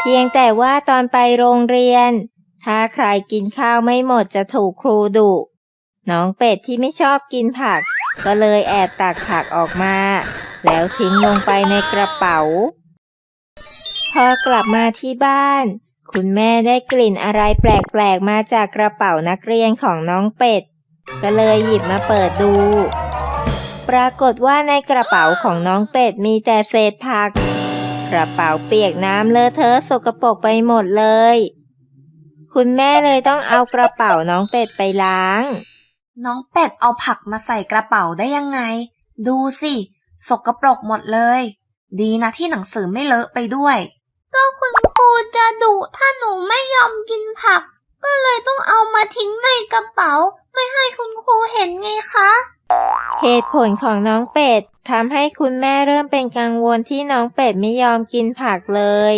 เพียงแต่ว่าตอนไปโรงเรียน ถ้าใครกินข้าวไม่หมดจะถูกครูดุน้องเป็ดที่ไม่ชอบกินผัก ก็เลยแอบตักผักออกมา แล้วทิ้งลงไปในกระเป๋า พอกลับมาที่บ้าน คุณแม่ได้กลิ่นอะไรแปลกๆมาจากกระเป๋านักเรียนของน้องเป็ด ก็เลยหยิบมาเปิดดู ปรากฏว่าในกระเป๋าของน้องเป็ดมีแต่เศษผัก กระเป๋าเปียกน้ำเลอะเทอะสกปรกไปหมดเลย คุณแม่เลยต้องเอากระเป๋าน้องเป็ดไปล้าง น้องเป็ดเอาผักมาใส่กระเป๋าได้ยังไง ดูสิ สกปรกหมดเลย ดีนะที่หนังสือไม่เลอะไปด้วย ก็คุณครูจะดุถ้าหนูไม่ยอมกินผัก ก็เลยต้องเอามาทิ้งในกระเป๋า ไม่ให้คุณครูเห็นไงคะ เหตุผลของน้องเป็ด ทำให้คุณแม่เริ่มเป็นกังวลที่น้องเป็ดไม่ยอมกินผักเลย